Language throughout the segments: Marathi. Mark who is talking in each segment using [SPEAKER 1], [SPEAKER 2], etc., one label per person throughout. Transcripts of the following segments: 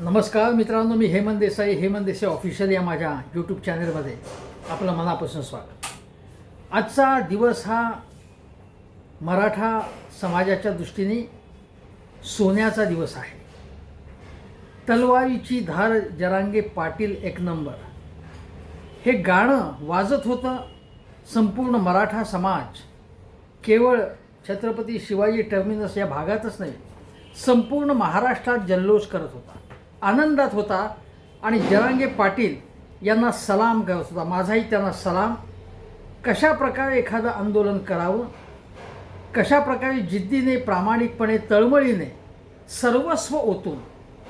[SPEAKER 1] नमस्कार मित्रांनो मी हेमंत देसाई हेमंत देसाई ऑफिशियल या माझ्या यूट्यूब चॅनलमध्ये आपलं मनापासून स्वागत. आजचा दिवस हा मराठा समाजाच्या दृष्टीने सोन्याचा दिवस आहे. तलवारीची धार जरांगे पाटील एक नंबर. हे गाणं वाजत होतं संपूर्ण मराठा समाज केवळ छत्रपती शिवाजी टर्मिनस या भागातच नाही संपूर्ण महाराष्ट्रात जल्लोष करत होता. आनंदात होता. आणि जरांगे पाटील यांना सलाम करत होता. माझाही त्यांना सलाम. कशा प्रकारे एखादं आंदोलन करावं? कशा प्रकारे जिद्दीने प्रामाणिकपणे तळमळीने सर्वस्व ओतून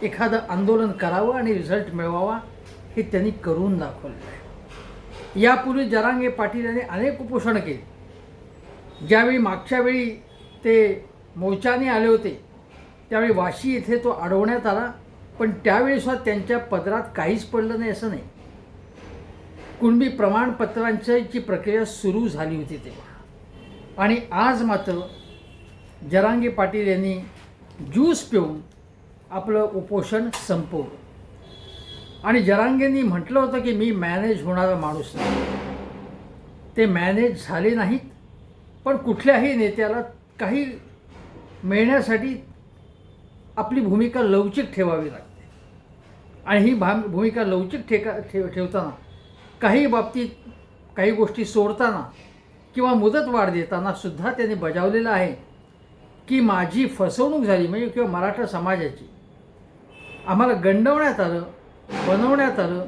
[SPEAKER 1] एखादं आंदोलन करावं आणि रिझल्ट मिळवावा हे त्यांनी करून दाखवलं आहे. यापूर्वी जरांगे पाटील यांनी अनेक उपोषणं केली. ज्यावेळी मागच्या वेळी ते मोर्चाने आले होते त्यावेळी वाशी येथे तो अडवण्यात आला. पण त्यावेळेस त्यांच्या पदरात काहीच पडलं नाही असं नाही. कुणबी प्रमाणपत्रांची प्रक्रिया सुरू झाली होती तेव्हा. आणि आज मात्र जरांगे पाटील यांनी ज्यूस पिऊन आपलं उपोषण संपवलं. आणि जरांगेंनी म्हटलं होतं की मी मॅनेज होणारा माणूस नाही. ते मॅनेज झाले नाहीत पण कुठल्याही नेत्याला काही मिळण्यासाठी आपली भूमिका लवचिक ठेवावी लागते. आणि ही भा भूमिका लवचिक ठेका ठेव ठेवताना काही बाबतीत काही गोष्टी सोडताना किंवा मुदत वाढ देताना सुद्धा त्यांनी बजावलेलं आहे की माझी फसवणूक झाली म्हणजे किंवा मराठा समाजाची. आम्हाला गंडवण्यात आलं बनवण्यात आलं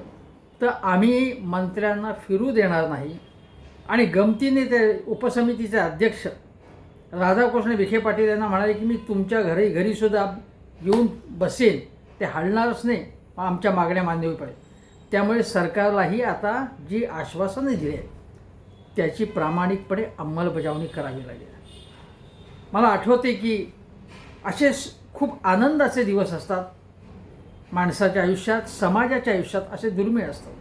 [SPEAKER 1] तर आम्ही मंत्र्यांना फिरू देणार नाही. आणि गमतीने ते उपसमितीचे अध्यक्ष राधाकृष्ण विखे पाटील यांना म्हणाले की मी तुमच्या घरी घरीसुद्धा येऊन बसेन ते हलणारच नाही. आमच्या मागण्या मान्य पाहिजे त्यामुळे सरकारलाही आता जी आश्वासनं दिली आहेत त्याची प्रामाणिकपणे अंमलबजावणी करावी लागेल. मला आठवते की असे खूप आनंदाचे दिवस असतात. माणसाच्या आयुष्यात समाजाच्या आयुष्यात असे दुर्मिळ असतात.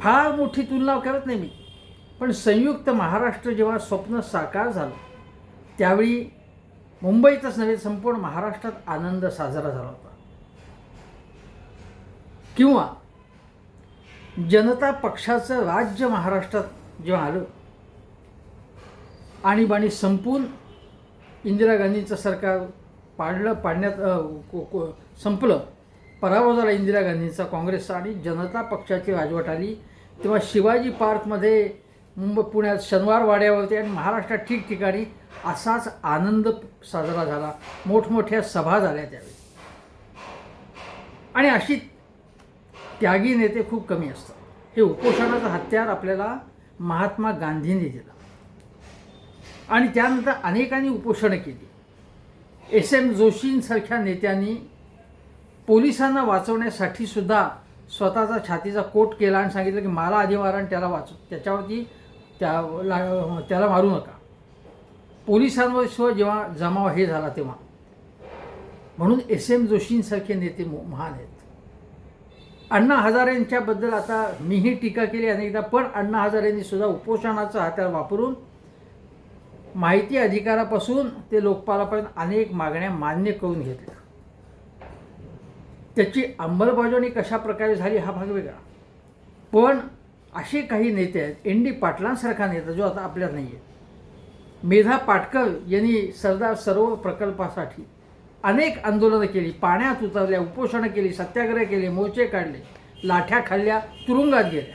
[SPEAKER 1] फार मोठी तुलना करत नाही मी पण संयुक्त महाराष्ट्र जेव्हा स्वप्न साकार झालं त्यावेळी मुंबईतच नव्हे संपूर्ण महाराष्ट्रात आनंद साजरा झाला होता. किंवा जनता पक्षाचं राज्य महाराष्ट्रात जेव्हा आलं आणीबाणी संपून इंदिरा गांधींचं सरकार पाडलं पाडण्यात को- संपलं पराभव झाला इंदिरा गांधींचा काँग्रेसचा आणि जनता पक्षाची राजवट आली. तेव्हा शिवाजी पार्कमध्ये मुंबई पुण्यात शनिवार वाड्यावरती आणि महाराष्ट्रात ठिकठिकाणी असाच आनंद साजरा झाला. मोठमोठ्या सभा झाल्या त्यावेळी. आणि अशी त्यागी नेते खूप कमी असतात. हे उपोषणाचं हत्यार आपल्याला महात्मा गांधींनी दिलं. आणि त्यानंतर अनेकांनी उपोषणं केली. एस एम जोशींसारख्या नेत्यांनी पोलिसांना वाचवण्यासाठी सुद्धा स्वतःचा छातीचा कोट केला आणि सांगितलं की मला आधी मारा आणि त्याला वाचव. त्याच्यावरती त्या ला- त्याला मारू नका. पोलिसांवर सुद्धा जेव्हा जमाव हे झाला तेव्हा. म्हणून एस एम जोशींसारखे नेते मो- महान आहेत. अण्णा हजारेंच्याबद्दल आता मीही टीका केली अनेकदा पण अण्णा हजारेंनी सुद्धा उपोषणाचा हात्यार वापरून माहिती अधिकारापासून ते लोकपालापर्यंत अनेक मागण्या मान्य करून घेतल्या. त्याची अंमलबजावणी कशा प्रकारे झाली हा भाग वेगळा. पण असे काही नेते आहेत एन डी पाटलांसारखा नेता जो आता आपल्यात नाही आहे मेधा पाटकर यांनी सरदार सरोवर प्रकल्पासाठी अनेक आंदोलनं केली पाण्यात उतरल्या उपोषणं केली सत्याग्रह केले मोर्चे काढले लाठ्या खाल्ल्या तुरुंगात गेल्या.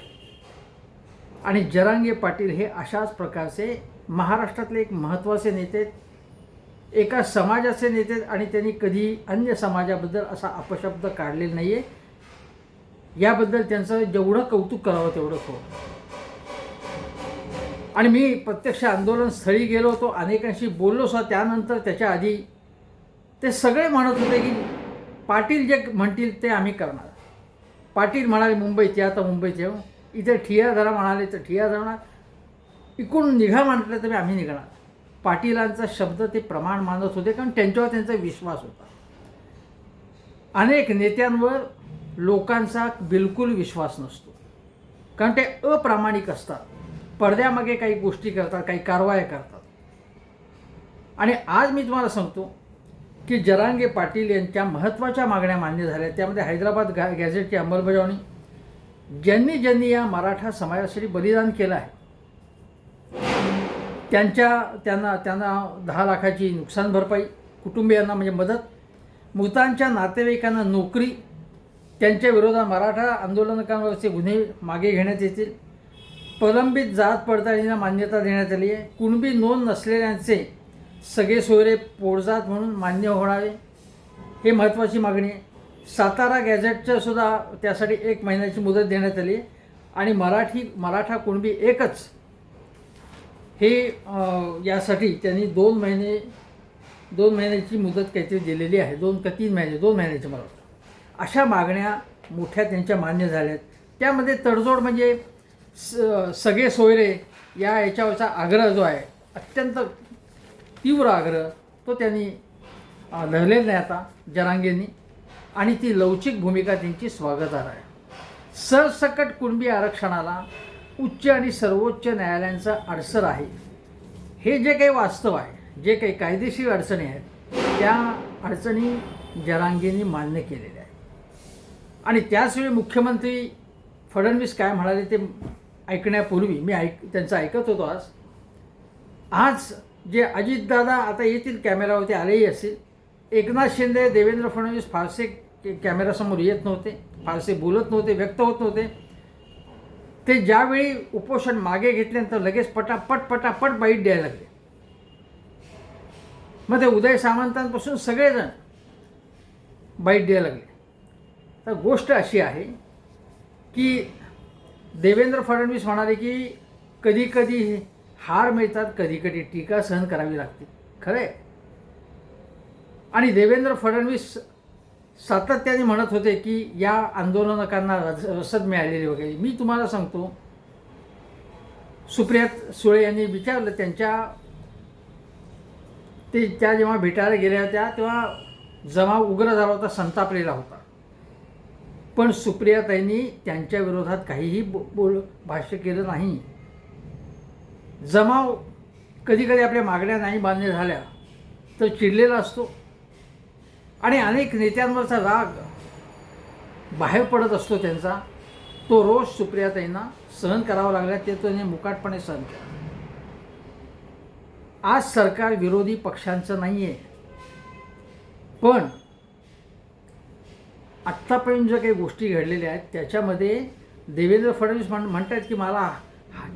[SPEAKER 1] आणि जरांगे पाटील हे अशाच प्रकारचे महाराष्ट्रातले एक महत्त्वाचे नेते एका समाजाचे नेते आणि त्यांनी कधी अन्य समाजाबद्दल असा अपशब्द काढलेला नाही आहे याबद्दल त्यांचं जेवढं कौतुक करावं तेवढं हो आणि मी प्रत्यक्ष आंदोलन स्थळी गेलो होतो अनेकांशी बोललो सुद्धा त्यानंतर त्याच्या आधी ते सगळे म्हणत होते की पाटील जे म्हणतील ते आम्ही करणार. पाटील म्हणाले मुंबईत या तर मुंबईत येऊ हो. इथे ठिया धरा म्हणाले तर ठिया धरणार इकडून निघा म्हटलं तर आम्ही निघणार. पाटीलांचा शब्द ते प्रमाण मानत होते कारण त्यांच्यावर त्यांचा विश्वास होता. अनेक नेत्यांवर लोकांचा बिलकुल विश्वास नसतो. कारण ते अप्रामाणिक असतात. पडद्यामागे काही गोष्टी करतात काही कारवाया करतात. आणि आज मी तुम्हाला सांगतो की जरांगे पाटील यांच्या महत्त्वाच्या मागण्या मान्य झाल्या. त्यामध्ये हैदराबाद गॅ गॅझेटची अंमलबजावणी ज्यांनी ज्यांनी या मराठा समाजासाठी बलिदान केलं आहे त्यांच्या त्यांना त्यांना दहा लाखाची नुकसान भरपाई कुटुंबियांना म्हणजे मदत मृतांच्या नातेवाईकांना नोकरी त्यांच्या विरोधात मराठा आंदोलनकांवरचे गुन्हे मागे घेण्यात येतील प्रलंबित जात पडताळणीला मान्यता देण्यात आली आहे. कुणबी नोंद नसलेल्यांचे सगळे सोयरे पोळजात म्हणून मान्य होणारे. हे महत्त्वाची मागणी आहे. सातारा गॅझेटचं सुद्धा त्यासाठी एक महिन्याची मुदत देण्यात आली आणि मराठी मराठा कुणबी एकच हे यासाठी त्यांनी दोन महिने दोन महिन्याची मुदत काहीतरी दिलेली आहे. दोन का तीन महिने दोन महिन्याची मला वाटतं. अशा मागण्या मोठ्या त्यांच्या मान्य झाल्यात. त्यामध्ये तडजोड म्हणजे स सगळे सोयरे या याच्यावरचा आग्रह जो आहे अत्यंत तीव्र आग्रह. तो त्यांनी लढलेला नाही आता जरांगेंनी. आणि ती लवचिक भूमिका त्यांची स्वागतार आहे. सरसकट कुणबी आरक्षणाला उच्च आणि सर्वोच्च न्यायालयांचा अडसर आहे. हे जे काही वास्तव आहे जे काही कायदेशीर अडचणी आहेत त्या अडचणी जरांगेंनी मान्य केलेल्या आहेत. आणि त्याचवेळी मुख्यमंत्री फडणवीस काय म्हणाले ते ऐकण्यापूर्वी मी ऐक त्यांचं ऐकत होतो आज. आज जे अजितदादा आता येतील कॅमेरावरती आलेही असतील. एकनाथ शिंदे देवेंद्र फडणवीस फारसे कॅमेरासमोर येत नव्हते फारसे बोलत नव्हते व्यक्त होत नव्हते. ते ज्यावेळी उपोषण मागे घेतल्यानंतर लगेच पटापट पटापट बाईट द्यायला लागले. मग ते उदय सामंतांपासून सगळेजण बाईट द्यायला लागले. तर गोष्ट अशी आहे की देवेंद्र फडणवीस म्हणाले की कधी कधी हार मिळतात कधी कधी टीका सहन करावी लागते. खरं आहे आणि देवेंद्र फडणवीस सातत्याने म्हणत होते की या आंदोलनकांना रस रसद मिळालेली वगैरे. मी तुम्हाला सांगतो सुप्रियात सुळे यांनी विचारलं त्यांच्या ते त्या जेव्हा भेटायला गेल्या होत्या तेव्हा जमाव उग्र झाला होता संतापलेला होता. पण सुप्रियाताईंनी त्यांच्या विरोधात काहीही बो बोल भाष्य केलं नाही. जमाव कधी कधी आपल्या मागण्या नाही मान्य झाल्या तर चिडलेला असतो. आणि अनेक नेत्यांवरचा राग बाहेर पडत असतो त्यांचा. तो रोष सुप्रियाताईंना सहन करावा लागला ते त्यांनी मुकाटपणे सहन केला. आज सरकार विरोधी पक्षांचं नाही आहे पण आत्तापर्यंत ज्या काही गोष्टी घडलेल्या आहेत त्याच्यामध्ये देवेंद्र फडणवीस म्हण म्हणतात की मला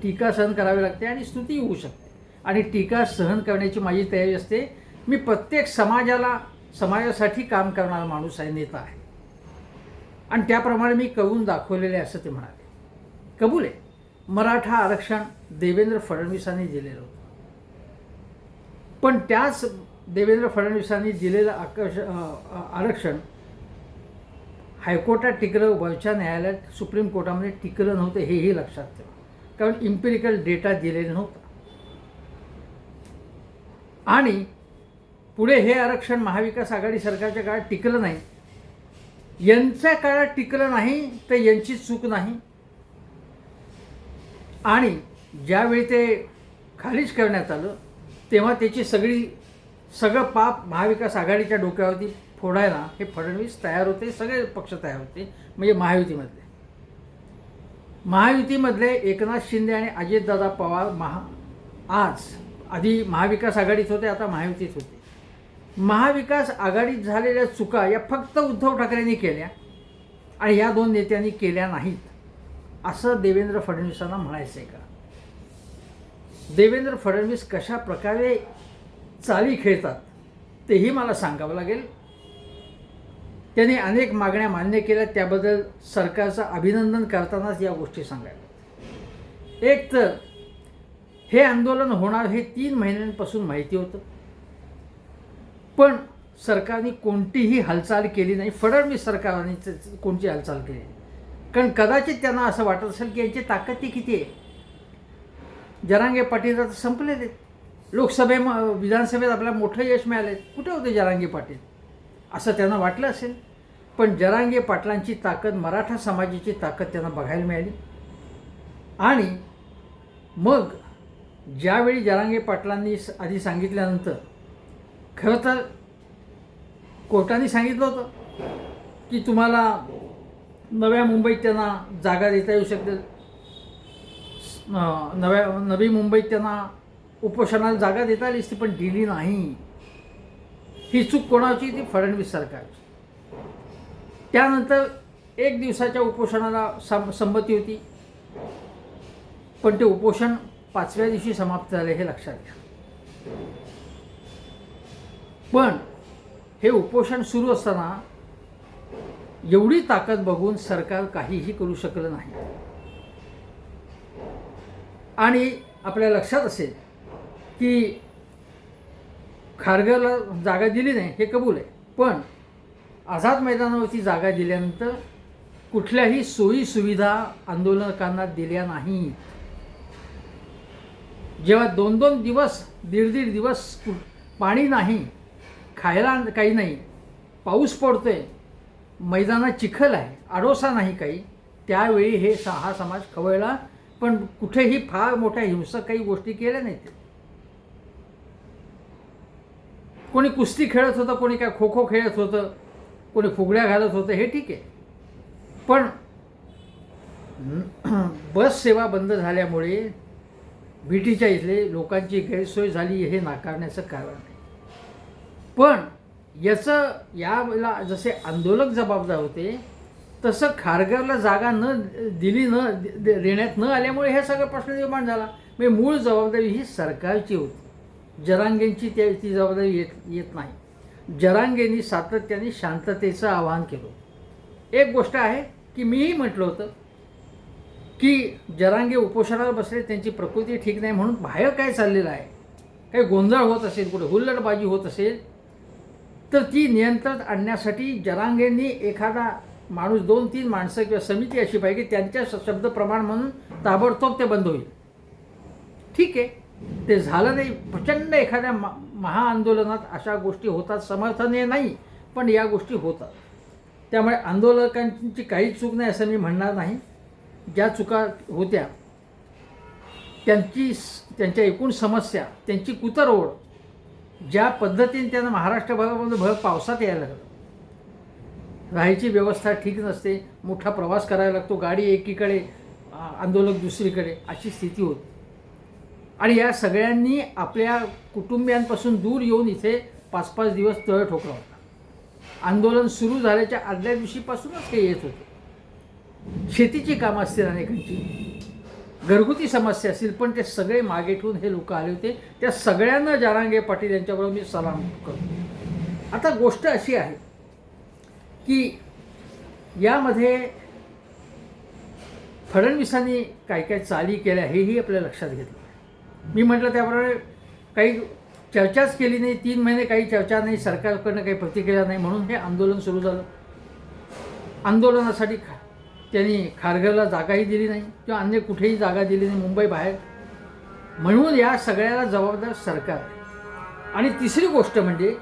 [SPEAKER 1] टीका सहन करावी लागते आणि स्तुती होऊ शकते. आणि टीका सहन करण्याची माझी तयारी असते मी प्रत्येक समाजाला समाजासाठी काम करणारा माणूस आहे नेता आहे. आणि त्याप्रमाणे मी करून दाखवलेले असं ते म्हणाले. कबूल आहे. मराठा आरक्षण देवेंद्र फडणवीसांनी दिलेलं होतं. पण त्याच देवेंद्र फडणवीसांनी दिलेलं आकर्ष आरक्षण हायकोर्टात टिकलं वरच्या न्यायालयात सुप्रीम कोर्टामध्ये टिकलं नव्हतं हेही लक्षात ठेवा. कारण इम्पिरिकल डेटा दिलेला नव्हता. आणि पुढे हे आरक्षण महाविकास आघाडी सरकारच्या काळात टिकलं नाही. यांच्या काळात टिकलं नाही तर यांची चूक नाही. आणि ज्यावेळी ते खालीच करण्यात आलं तेव्हा त्याची सगळी सगळं पाप महाविकास आघाडीच्या डोक्यावरती फोडायला हे फडणवीस तयार होते सगळे पक्ष तयार होते म्हणजे महायुतीमधले. महायुतीमधले एकनाथ शिंदे आणि अजितदादा पवार महा आज आधी महाविकास आघाडीत होते आता महायुतीत होते. महाविकास आघाडीत झालेल्या चुका या फक्त उद्धव ठाकरेंनी केल्या आणि या दोन नेत्यांनी केल्या नाहीत असं देवेंद्र फडणवीसांना म्हणायचं आहे का? देवेंद्र फडणवीस कशा प्रकारे चाली खेळतात तेही मला सांगावं लागेल. त्यांनी अनेक मागण्या मान्य केल्या. त्याबद्दल सरकारचं अभिनंदन करतानाच या गोष्टी सांगायला. एक तर हे आंदोलन होणार हे तीन महिन्यांपासून माहिती होतं. पण सरकारने कोणतीही हालचाल केली नाही. फडणवीस सरकारने कोणती हालचाल केली कारण कदाचित त्यांना असं वाटत असेल की यांची ताकद ती किती आहे? जरांगे पाटील आता संपलेले. लोकसभे विधानसभेत आपल्याला मोठं यश मिळालं कुठे होते जरांगे पाटील? असं त्यांना वाटलं असेल. पण जरांगे पाटलांची ताकद मराठा समाजाची ताकद त्यांना बघायला मिळाली. आणि मग ज्यावेळी जरांगे पाटलांनी आधी सांगितल्यानंतर खरं तर कोर्टाने सांगितलं होतं की तुम्हाला नव्या मुंबईत त्यांना जागा देता येऊ शकते नव्या नवी मुंबईत त्यांना उपोषणाला जागा देता आली असती पण दिली नाही. ही चूक कोणाची ती फडणवीस सरकारची. त्यानंतर एक दिवसाच्या उपोषणाला सम संमती होती. पण ते उपोषण पाचव्या दिवशी समाप्त झाले हे लक्षात घ्या. पण हे उपोषण सुरू असताना एवढी ताकद बघून सरकार काहीही करू शकलं नाही. आणि आपल्या लक्षात असेल की खारगरला जागा दिली नाही हे कबूल आहे. पण आझाद मैदानावरती जागा दिल्यानंतर कुठल्याही सोयीसुविधा आंदोलकांना दिल्या नाहीत जेव्हा दोन दोन दिवस दीड दीड दिवस पाणी नाही खायला काही नाही पाऊस पडतोय मैदानात चिखल आहे आडोसा नाही काही त्यावेळी हे सा हा समाज खवळला पण कुठेही फार मोठ्या हिंसक काही गोष्टी केल्या नाहीत. कोणी कुस्ती खेळत होतं कोणी काय खो खो खेळत होतं कोणी फुगड्या घालत होतं हे ठीक आहे. पण बस सेवा बंद झाल्यामुळे बीटीच्या इथले लोकांची गैरसोय झाली हे नाकारण्याचं कारण नाही पण याचं यावेळेला जसे आंदोलक जबाबदार होते तसं खारघरला जागा न दिली न दे- देण्यात न आल्यामुळे हे सगळं प्रश्न निर्माण झाला. म्हणजे मूळ जबाबदारी ही सरकारची होती. जरांगेंची त्या ती जबाबदारी येत येत नाही. जरांगेंनी सातत्याने शांततेचं आवाहन केलं. एक गोष्ट आहे की मीही म्हटलं होतं की जरांगे उपोषणावर बसले त्यांची प्रकृती ठीक नाही म्हणून बाहेर काय चाललेलं आहे? काही गोंधळ होत असेल कुठे हुल्लडबाजी होत असेल तर ती नियंत्रणात आणण्यासाठी जरांगेंनी एखादा माणूस दोन तीन माणसं किंवा समिती अशी पाहिजे त्यांच्या श- म्हणून ताबडतोब ते बंद होईल. ठीक आहे. ते झालं नाही. प्रचंड एखाद्या म महाआंदोलनात अशा गोष्टी होतात समर्थनीय नाही पण या गोष्टी होतात. त्यामुळे आंदोलकांची काही चूक नाही असं मी म्हणणार नाही. ज्या चुका होत्या त्यांची त्यांच्या एकूण समस्या त्यांची कुतरओढ ज्या पद्धतीने त्यांना महाराष्ट्रभरामध्ये भर पावसात यायला लागलं. राहायची व्यवस्था ठीक नसते मोठा प्रवास करायला लागतो गाडी एकीकडे आंदोलक दुसरीकडे अशी स्थिती होती. आणि या सगळ्यांनी आपल्या कुटुंबियांपासून दूर येऊन इथे पाच पाच दिवस तळ ठोकला होता. आंदोलन सुरू झाल्याच्या आदल्या दिवशीपासूनच ते येत होते. शेतीची कामं असतील अनेकांची घरगुती समस्या असतील पण ते सगळे मागे ठेवून हे लोक आले होते. त्या सगळ्यांना जारांगे पाटील यांच्याबरोबर मी सलाम करतो. आता गोष्ट अशी आहे की यामध्ये फडणवीसांनी काय काय चाली केल्या हेही आपल्या लक्षात घेतलं. मी म्हटलं त्याप्रमाणे काही चर्चाच केली नाही तीन महिने काही चर्चा नाही सरकारकडनं काही प्रतिक्रिया नाही म्हणून हे आंदोलन सुरू झालं. आंदोलनासाठी खा त्यांनी खारघरला जागाही दिली नाही किंवा अन्य कुठेही जागा दिली नाही मुंबई बाहेर. म्हणून या सगळ्याला जबाबदार सरकार आणि तिसरी गोष्ट म्हणजे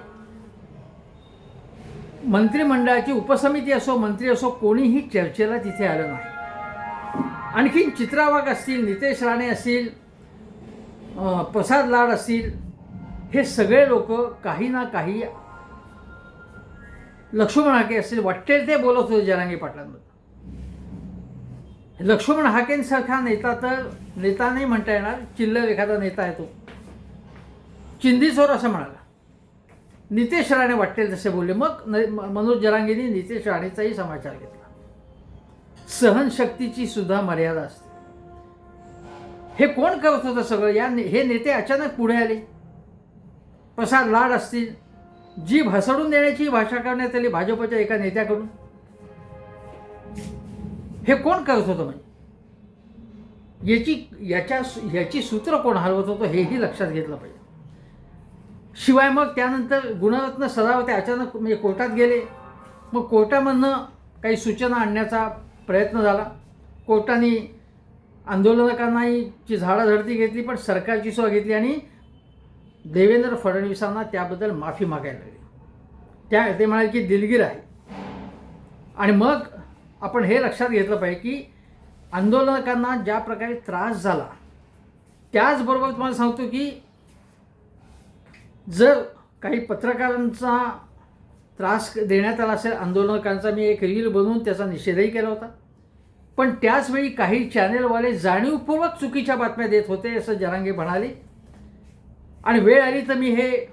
[SPEAKER 1] मंत्रिमंडळाची उपसमिती असो मंत्री असो कोणीही चर्चेला तिथे आलं नाही. आणखीन चित्रावाघ असतील नितेश राणे असतील प्रसाद लाड असतील हे सगळे लोक काही ना काही लक्ष्मण हाके असतील वाटेल ते बोलत होते जनांगी पाटलांबद्दल. लक्ष्मण हाकेंसारखा नेता तर नेता नाही म्हणता येणार चिल्लर एखादा नेता आहे तो. चिंदीचोर असं म्हणाला. नितेश राणे वाटेल तसे बोलले. मग मनोज जरांगींनी नितेश राणेचाही समाचार घेतला. सहनशक्तीची सुद्धा मर्यादा असते. हे कोण करत होतं सगळं? या ने- हे नेते अचानक पुढे आले. प्रसाद लाड असतील. जीभ हसडून देण्याची भाषा करण्यात आली भाजपच्या एका नेत्याकडून. हे कोण करत होतं म्हणजे याची याच्या याची सूत्र कोण हलवत होतं हेही लक्षात घेतलं पाहिजे. शिवाय मग त्यानंतर गुणरत्न सदावते अचानक म्हणजे कोर्टात गेले. मग कोर्टामधनं काही सूचना आणण्याचा प्रयत्न झाला. कोर्टाने आंदोलनकांनाची झाडं झडती घेतली पण सरकारची सुद्धा घेतली आणि देवेंद्र फडणवीसांना त्याबद्दल माफी मागायला लागली. त्या ते म्हणाले की दिलगीर आहे. आणि मग आपण हे लक्षात घेतलं पाहिजे की आंदोलकांना ज्या प्रकारे त्रास झाला त्याचबरोबर तुम्हाला सांगतो की जर काही पत्रकारांचा त्रास देण्यात आला असेल आंदोलकांचा मी एक रील बनवून त्याचा निषेधही केला होता. पण त्याचवेळी काही चॅनेलवाले जाणीवपूर्वक चुकीच्या बातम्या देत होते असं जरांगे म्हणाले. आणि वेळ आली तर मी हे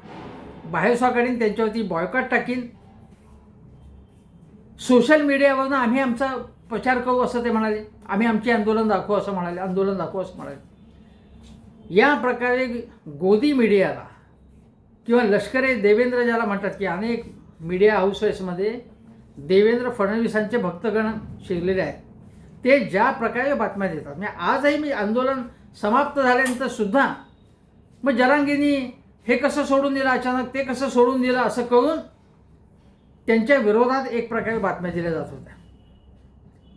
[SPEAKER 1] बाहेरसा काढीन त्यांच्यावरती बॉयकॉट टाकीन. सोशल मीडियावरून आम्ही आमचा प्रचार करू असं ते म्हणाले. आम्ही आमचे आंदोलन दाखवू असं म्हणाले. आंदोलन दाखवू असं म्हणाले. या प्रकारे गोदी मीडियाला किंवा लष्करे देवेंद्र ज्याला म्हणतात की अनेक मीडिया हाऊसेसमध्ये देवेंद्र फडणवीसांचे भक्तगण शिरलेले आहेत. ते ज्या प्रकारे बातम्या देतात. म्हणजे आजही मी आंदोलन समाप्त झाल्यानंतर सुद्धा मग जरांगीनी हे कसं सोडून दिलं अचानक ते कसं सोडून दिलं असं करून त्यांच्या विरोधात एक प्रकारे बातम्या दिल्या जात होत्या.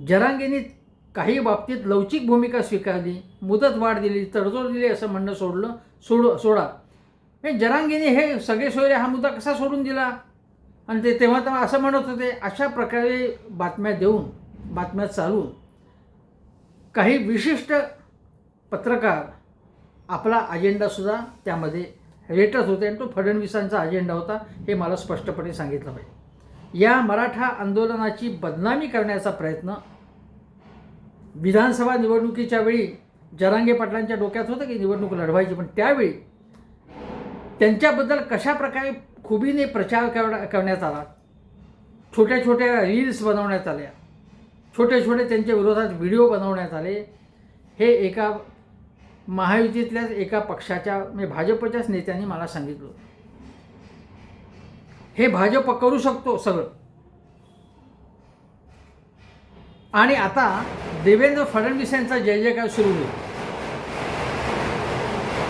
[SPEAKER 1] जरांगीनी काही बाबतीत लवचिक भूमिका स्वीकारली मुदत वाढ दिली तडजोड दिली असं म्हणणं सोडलं सोड सोडा. म्हणजे जरांगीने हे सगळे सोयरे हा मुद्दा कसा सोडून दिला? आणि ते तेव्हा तेव्हा असं म्हणत होते अशा प्रकारे बातम्या देऊन बातम्या चालून काही विशिष्ट पत्रकार आपला अजेंडासुद्धा त्यामध्ये रेटत होते आणि तो फडणवीसांचा अजेंडा होता हे मला स्पष्टपणे सांगितलं पाहिजे. या मराठा आंदोलनाची बदनामी करण्याचा प्रयत्न विधानसभा निवडणुकीच्या वेळी जरांगे पाटलांच्या डोक्यात होतं की निवडणूक लढवायची पण त्यावेळी त्यांच्याबद्दल कशा प्रकारे खुबीने प्रचार करण्यात आला? छोट्या छोट्या रील्स बनवण्यात आल्या. छोटे छोटे त्यांच्या विरोधात व्हिडिओ बनवण्यात आले. हे एका महायुतीतल्याच एका पक्षाच्या म्हणजे भाजपच्याच नेत्यांनी मला सांगितलं हे भाजप करू शकतो सगळं. आणि आता देवेंद्र फडणवीस यांचा जय जयकार सुरू होईल.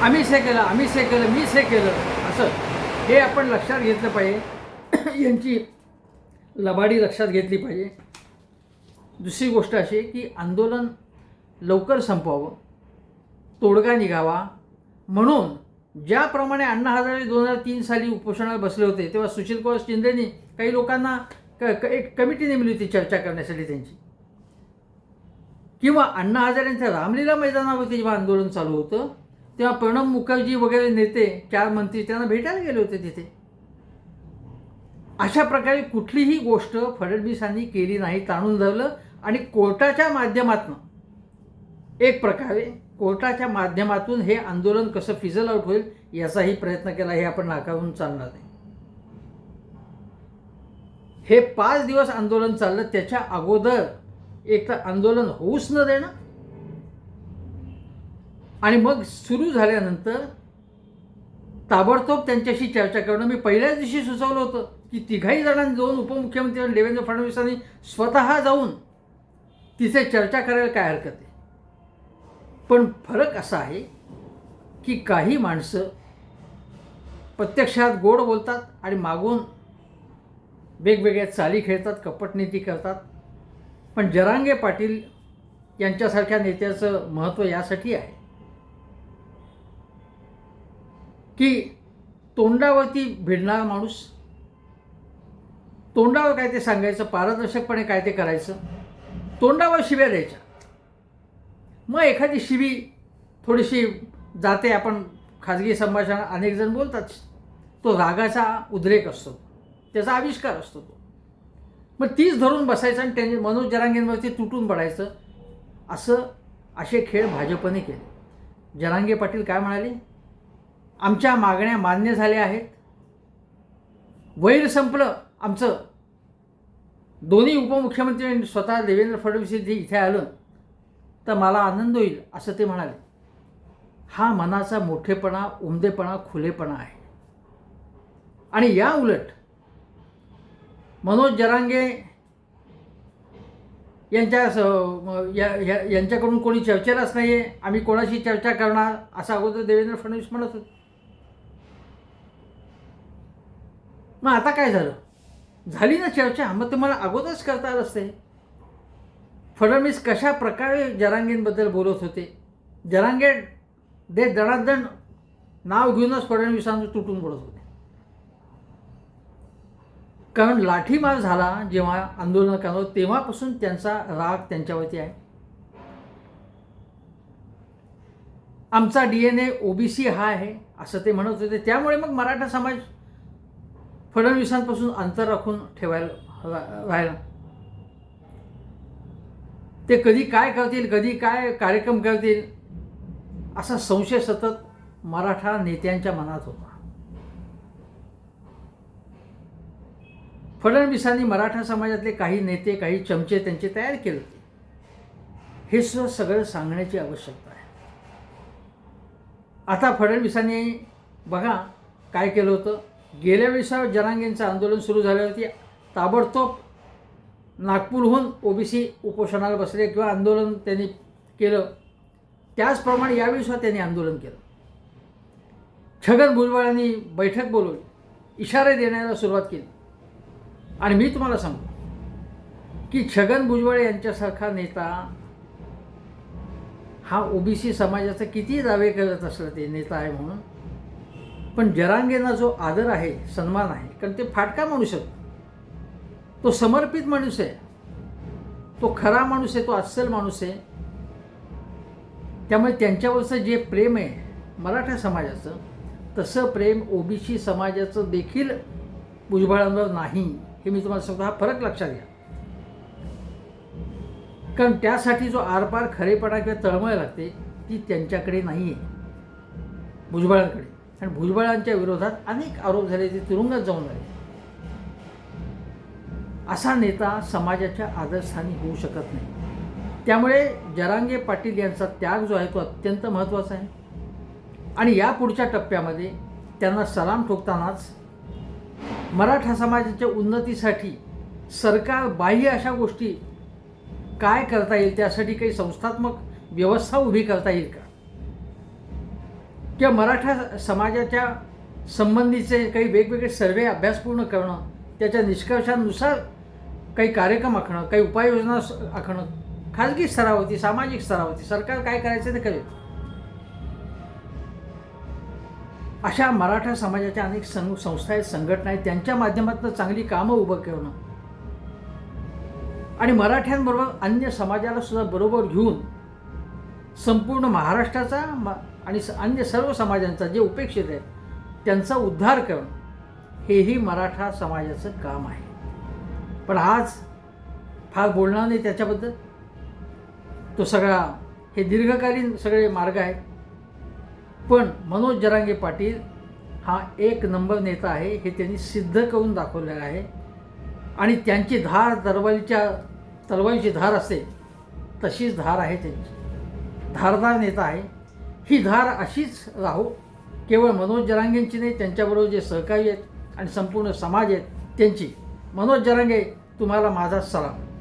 [SPEAKER 1] आम्हीच हे केलं आम्हीच हे केलं मीच हे केलं असं. हे आपण लक्षात घेतलं पाहिजे. यांची लबाडी लक्षात घेतली पाहिजे. दुसरी गोष्ट अशी की आंदोलन लवकर संपवावं तोडगा निघावा. म्हणून ज्याप्रमाणे अण्णा हजारे दोन हजार तीन साली उपोषणाला बसले होते तेव्हा सुशील कुमार शिंदेनी काही लोकांना क क एक कमिटी नेमली होती चर्चा करण्यासाठी त्यांची. किंवा अण्णा हजारेंच्या रामलीला मैदानावरती जेव्हा आंदोलन चालू होतं तेव्हा प्रणब मुखर्जी वगैरे नेते चार मंत्री त्यांना भेटायला गेले होते तिथे. अशा प्रकारे कुठलीही गोष्ट फडणवीसांनी केली नाही ताणून धरलं. आणि कोर्टाच्या माध्यमातून एक प्रकारे कोर्टाच्या माध्यमातून हे आंदोलन कसं फिजल आउट होईल याचाही प्रयत्न केला हे आपण नाकारून चालणार नाही. हे पाच दिवस आंदोलन चाललं त्याच्या अगोदर एक तर आंदोलन होऊच न देणं. आणि मग सुरू झाल्यानंतर ताबडतोब त्यांच्याशी चर्चा करणं. मी पहिल्याच दिवशी सुचवलं होतं की तिघाही जणांनी जाऊन उपमुख्यमंत्री देवेंद्र फडणवीसांनी स्वतः जाऊन तिथे चर्चा करायला काय हरकत आहे? पण फरक असा आहे की काही माणसं प्रत्यक्षात गोड बोलतात आणि मागून वेगवेगळ्या चाली खेळतात कपटनीती करतात. पण जरांगे पाटील यांच्यासारख्या नेत्याचं महत्त्व यासाठी आहे. की तोंडावरती भिडणारा माणूस तोंडावर काय ते सांगायचं पारदर्शकपणे काय ते करायचं तोंडावर शिव्या द्यायच्या. मग एखादी शिवी थोडीशी जाते आपण खाजगी संभाषण अनेक जण बोलतात तो रागाचा उद्रेक असतो त्याचा आविष्कार असतो तो. मग तीच धरून बसायचं आणि त्यांनी मनोज जरांगेंवरती तुटून पडायचं. असं असे खेळ भाजपने केले. जरांगे पाटील काय म्हणाले? आमच्या मागण्या मान्य झाल्या आहेत. वैर संपलं. आमचं दोन्ही उपमुख्यमंत्री स्वतः देवेंद्र फडणवीस जे इथे आलं तर मला आनंद होईल असं ते म्हणाले. हा मनाचा मोठेपणा उमदेपणा खुलेपणा आहे. आणि या उलट मनोज जरांगे यांच्या स- या- या- यांच्याकडून कोणी चर्चेलाच नाही आहे आम्ही कोणाशी चर्चा करणार? असं अगोदर देवेंद्र फडणवीस म्हणत होते. मग आता काय झालं? झाली ना चर्चा. मग ते मला अगोदरच करता आलं असते. फडणवीस कशा प्रकारे जरांगेंबद्दल बोलत होते? जरांगे दे दणादण नाव घेऊनच फडणवीसांचं तुटून पडत होते. कारण लाठीमार झाला जेव्हा आंदोलनकांवर तेव्हापासून त्यांचा राग त्यांच्यावरती आहे. आमचा डी एन ए ओबीसी हा आहे असं ते म्हणत होते. त्यामुळे मग मराठा समाज फडणवीसांपासून अंतर राखून ठेवायला रा- राहिला ते कधी काय करतील कधी काय कार्यक्रम करतील असा संशय सतत मराठा नेत्यांच्या मनात होता. फडणवीसांनी मराठा समाजातले काही नेते काही चमचे त्यांचे तयार केले होते. हे सुद्धा सगळं सांगण्याची आवश्यकता आहे. आता फडणवीसांनी बघा काय केलं होतं. गेल्या वेळेस जनांगेंचं आंदोलन सुरू झाल्यावरती ताबडतोब नागपूरहून ओबीसी उपोषणाला बसले किंवा आंदोलन त्यांनी केलं. त्याचप्रमाणे यावेळी सुद्धा त्यांनी आंदोलन केलं. छगन भुजबळांनी बैठक बोलवली इशारे देण्याला सुरुवात केली. आणि मी तुम्हाला सांगतो की छगन भुजबळ यांच्यासारखा नेता हा ओबीसी समाजाचा किती दावे करत असला ते नेता आहे म्हणून पण जरांगेंना जो आदर आहे सन्मान आहे कारण ते फाटका माणूस आहे तो समर्पित माणूस आहे. तो खरा माणूस आहे तो अस्सल माणूस आहे. त्यामुळे त्यांच्यावरचं जे प्रेम आहे मराठा समाजाचं तसं प्रेम ओबीसी समाजाचं देखील भुजबळांवर नाही. हे मी तुम्हाला सांगतो हा फरक लक्षात घ्या. कारण त्यासाठी जो आरपार खरेपणा किंवा तळमळ लागते ती त्यांच्याकडे नाही आहे भुजबळांकडे. आणि भुजबळांच्या विरोधात अनेक आरोप झाले ते तुरुंगात जाऊन आले. असा नेता समाजाच्या आदरस्थानी होऊ शकत नाही. त्यामुळे जरांगे पाटील यांचा त्याग जो आहे तो अत्यंत महत्त्वाचा आहे. आणि या पुढच्या टप्प्यामध्ये त्यांना सलाम ठोकतानाच मराठा समाजाच्या उन्नतीसाठी सरकार बाह्य अशा गोष्टी काय करता येईल त्यासाठी काही संस्थात्मक व्यवस्था उभी करता येईल का? किंवा मराठा समाजाच्या संबंधीचे काही वेगवेगळे सर्वे अभ्यास पूर्ण करणं त्याच्या निष्कर्षांनुसार काही कार्यक्रम आखणं काही उपाययोजना आखणं खाजगी स्तरावरती सामाजिक स्तरावरती सरकार काय करायचं ते करेल. अशा मराठा समाजाच्या अनेक सं संस्था आहेत संघटना आहेत त्यांच्या माध्यमातून चांगली कामं उभं करणं. आणि मराठ्यांबरोबर अन्य समाजाला सुद्धा बरोबर घेऊन संपूर्ण महाराष्ट्राचा म आणि स- अन्य सर्व समाजांचा जे उपेक्षित आहेत त्यांचा उद्धार करणं हेही मराठा समाजाचं काम आहे. पण आज फार बोलणार नाही त्याच्याबद्दल. तो सगळा हे दीर्घकालीन सगळे मार्ग आहेत. पण मनोज जरांगे पाटील हा एक नंबर नेता आहे हे त्यांनी सिद्ध करून दाखवलेलं आहे. आणि त्यांची धार तलवारीच्या तलवारीची धार असते तशीच धार आहे त्यांची. धारदार नेता आहे. ही धार अशीच राहो. केवळ मनोज जरांगेंची नाही त्यांच्याबरोबर जे सहकारी आहेत आणि संपूर्ण समाज आहेत त्यांची. मनोज जरांगे तुम्हाला माझा सलाम.